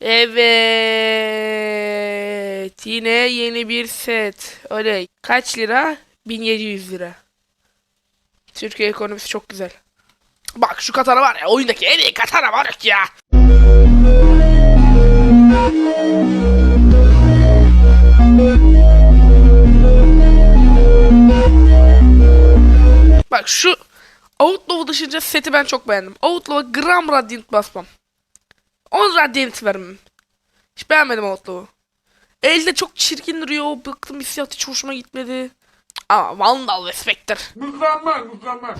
Evet. Yine yeni bir set. Oley. Kaç lira? 1700 lira. Türkiye ekonomisi çok güzel. Bak şu katana var ya oyundaki en iyi katana var ya. Bak şu Outlaw dışında seti ben çok beğendim. Outlaw'a gram Radiant basmam. 10 Radiant vermem. Hiç beğenmedim Outlaw'u. Elde çok çirkin duruyor. Bıktım hissiyat hiç hoşuma gitmedi. Ama Vandal ve Spectre. Mükemmel mükemmel.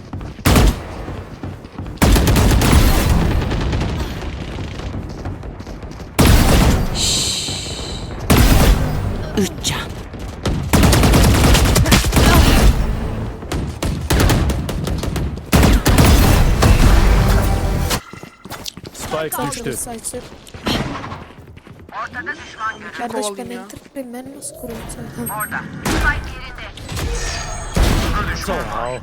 Üç Spike düştü. Saçır. Kardeş ben kovalayayım ya. enter ben nasıl kurayım sana? Sağ ol.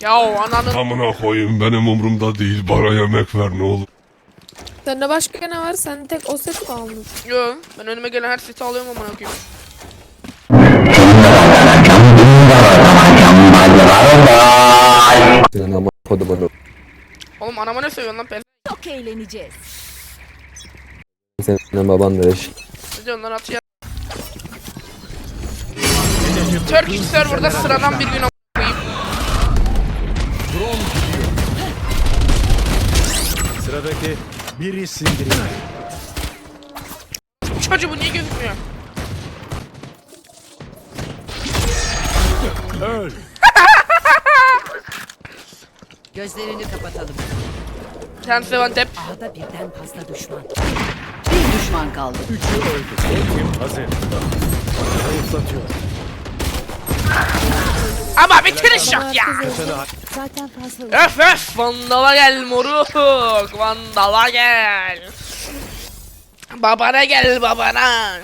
Ya ananın. Amına koyayım benim umurumda değil. Bana yemek ver ne olur. Sende başka ne var? Sen tek o set mi aldın? Yo ben önüme gelen her seti alıyorum amına koyayım. Oğlum anama ne söylüyorsun lan pes? Çok eğleneceğiz. Senin baban da eş. Ne diyorsun lan atı ya? Turkish serverda sıradan bir gün amına koyayım. Sıradaki biri sindirin. Çocuğu bu niye gözükmüyor? Öl. Gözlerini kapatalım. Sen seven tep. A'da birden fazla düşman. Bir düşman kaldı. Üçü öldü. Ultim hazır. Zayıflatıyor. Ama bitiriş yok ya. Sana Zaten fazla Öf öf Vandala gel moruk Vandala gel Babana gel babana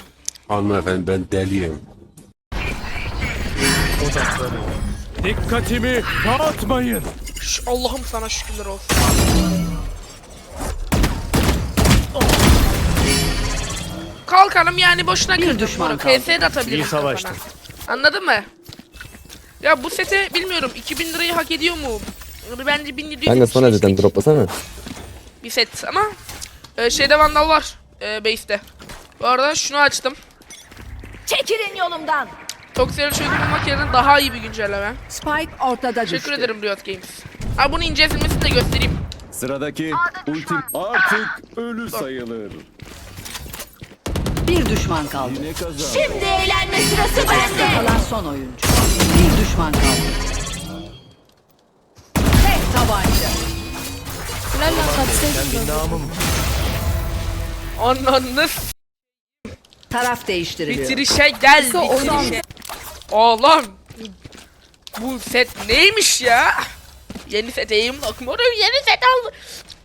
Hanımefendi ben deliyim. Dikkatimi dağıtmayın. Allah'ım sana şükürler olsun Kalkanım yani boşuna kırdım düşman moruk kaldı. HS de atabilirim İyi savaştın. kafana. Anladın mı? Ya bu sete bilmiyorum 2000 lirayı hak ediyor mu? Bence 1700 Kanka sonra şey- zaten droplasana. bir set ama e, şeyde vandal var e, base'te. Bu arada şunu açtım. Çekilin yolumdan. Toksiyel çözüm bulmak yerine daha iyi bir güncelleme. Spike ortada düştü. Teşekkür ederim Riot Games. Ha bunu incelemesini de göstereyim. Sıradaki ultim artık ölü sayılır. Bir düşman kaldı. Yine. Şimdi eğlenme sırası bende. kalan son oyuncu. Bir düşman kaldı. Tek tabanca. Da. namım. Ananı s- Taraf değiştiriliyor. bitirişe gel bitirişe. Oğlum. Bu set neymiş ya? Yeni set eğim bakmıyorum. Yeni set aldı.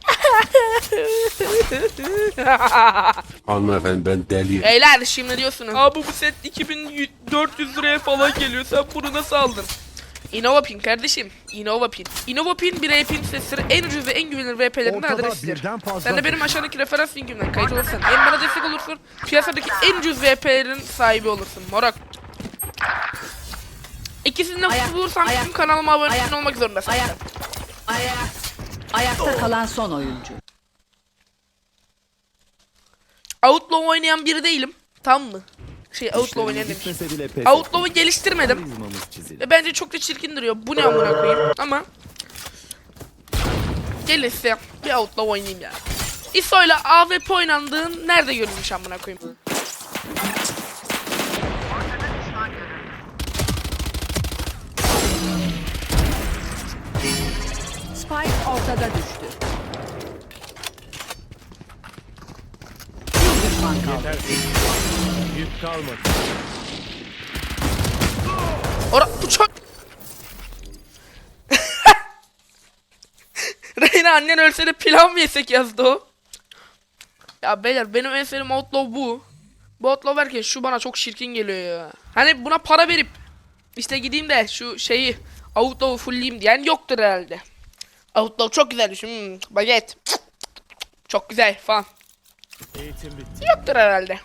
Hanımefendi ben deliyim. Beyler şimdi diyorsunuz. Abi bu set 2400 liraya falan geliyor. Sen bunu nasıl aldın? Innova Pin kardeşim. Innova Pin. Innova Pin bir e-pin sitesidir. En ucuz ve en güvenilir VP'lerin adresidir. Sen de benim aşağıdaki referans linkimden kayıt olursan hem bana destek olursun. Piyasadaki en ucuz VP'lerin sahibi olursun. Morak. İkisini de Ayak, bulursan ayak, tüm kanalıma abone ayak, olmak zorundasın. Ayak. Ayak. Ayakta kalan son oyuncu. Outlaw oynayan biri değilim. Tam mı? Şey Outlaw oynayan demiş. Outlaw'u geliştirmedim. Ve bence çok da çirkin duruyor. Bu ne amına koyayım? Ama gelirse bir outlaw oynayayım ya. ISO'yla AWP oynandığın nerede görülmüş amına koyayım? Ortada düştü. Bir düşman kaldı. Yük kalmadı. Ora bu çok Reyna annen ölse de pilav mı yesek yazdı o. Ya beyler benim en sevdiğim outlaw bu. Bu outlaw derken şu bana çok şirkin geliyor ya. Hani buna para verip işte gideyim de şu şeyi outlaw'u fullleyeyim diyen yoktur herhalde. Outlaw çok güzelmiş. Hmm, baget. Çok güzel falan. Eğitim bitti. Yoktur herhalde.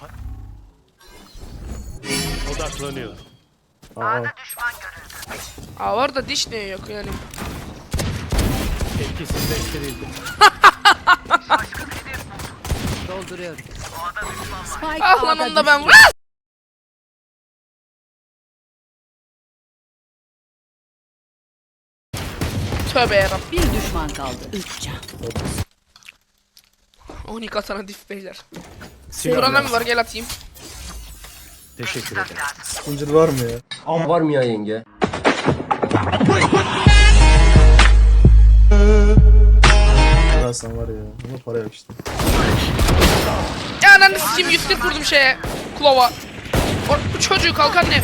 Odaklanıyor. Aa var da diş niye yok yani. Etkisizleştirildi. Dolduruyorum. Spike Ah lan onu da ben vur. Tövbe yarabbim. Bir düşman kaldı. Üç can. 12 atana dif beyler. Kur'an'a mı var gel atayım. Teşekkür ederim. Zincir var mı ya? Ama var mı ya yenge? Versen var ya. Ama para yok işte. Ya ananı sikeyim 140 vurdum şeye. Klova. O, bu çocuğu kalkan ne?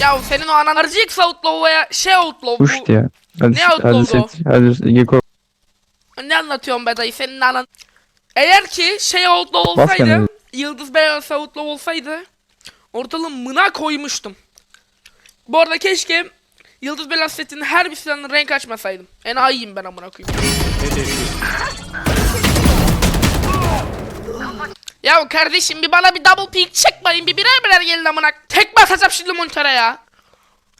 Ya senin o anan harcayık outlaw'a şey outlaw bu. ya. Hadi, Ne hadi outlaw set. Hadi Geko. Ne anlatıyorsun be dayı senin anan. Eğer ki şey outlaw olsaydı. Yıldız Beyaz outlaw olsaydı. Ortalığı mına koymuştum. Bu arada keşke Yıldız Beyaz setinin her bir silahının renk açmasaydım. Enayiyim ben amına koyayım. Ya kardeşim bir bana bir double peek çıkmayın bir birer birer gelin amına. Tek basacağım şimdi monitöre ya.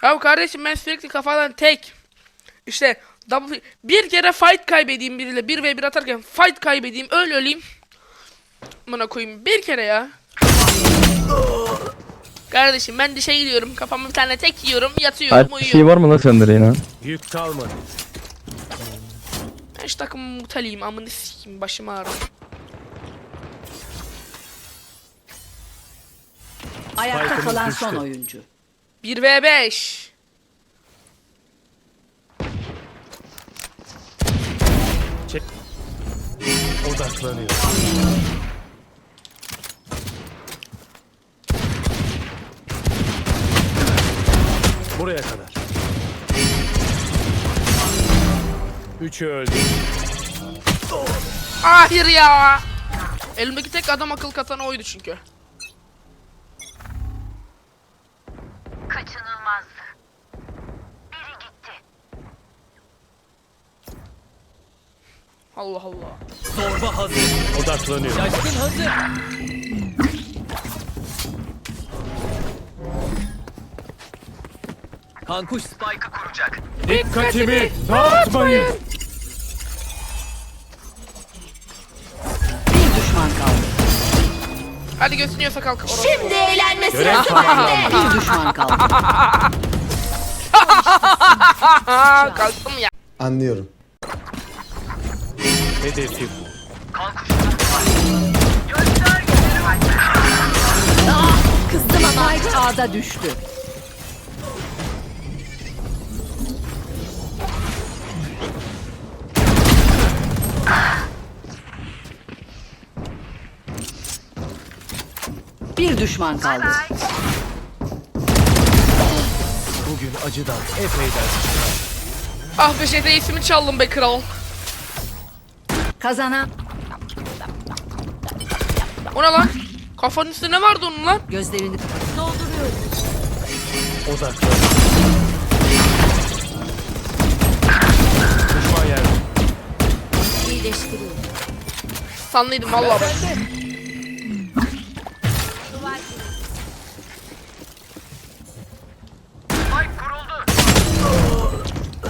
Ya kardeşim ben sürekli kafadan tek. İşte double peek. Bir kere fight kaybedeyim biriyle 1 ve 1 atarken fight kaybedeyim öyle öleyim. Amına koyayım bir kere ya. Kardeşim ben dişe gidiyorum kafamı bir tane tek yiyorum yatıyorum Alp bir uyuyorum. şey var mı lan sende yine? Yük kalmadı. Ben şu takımı mutaliyim amını sikeyim başım ağrıyor. Ayakta Spike'ımız kalan düştü. son oyuncu. 1 ve 5. Odaklanıyor. Buraya kadar. Üçü öldü. Hayır ya. Elimdeki tek adam akıl katanı oydu çünkü. Allah Allah. Odaklanıyor. Kankuş Spike'ı kuracak. Dikkatimi dağıtmayın. Bir düşman kaldı. Hadi götünüyorsa kalk. Orası. Şimdi eğlenme Görev sırası bende. Bir düşman kaldı. Kalktım ya. Anlıyorum. Hedefi bu. Kızdım ama A'da düştü. Bir düşman kaldı. Bugün acıdan epey ders çıkar. Ah be şeyde ismi çaldım be kral. Kazanan O ne lan? Kafanın üstünde ne vardı onun lan? gözlerini kapat. Odaklanıyor. Düşman yerde. İyileştiriyorum. Sanlıydım vallahi ben.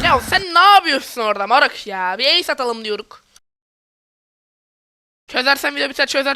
Ya sen ne yapıyorsun orada Maruk ya? Bir ace atalım diyoruz. Çözersen de biter çözersen.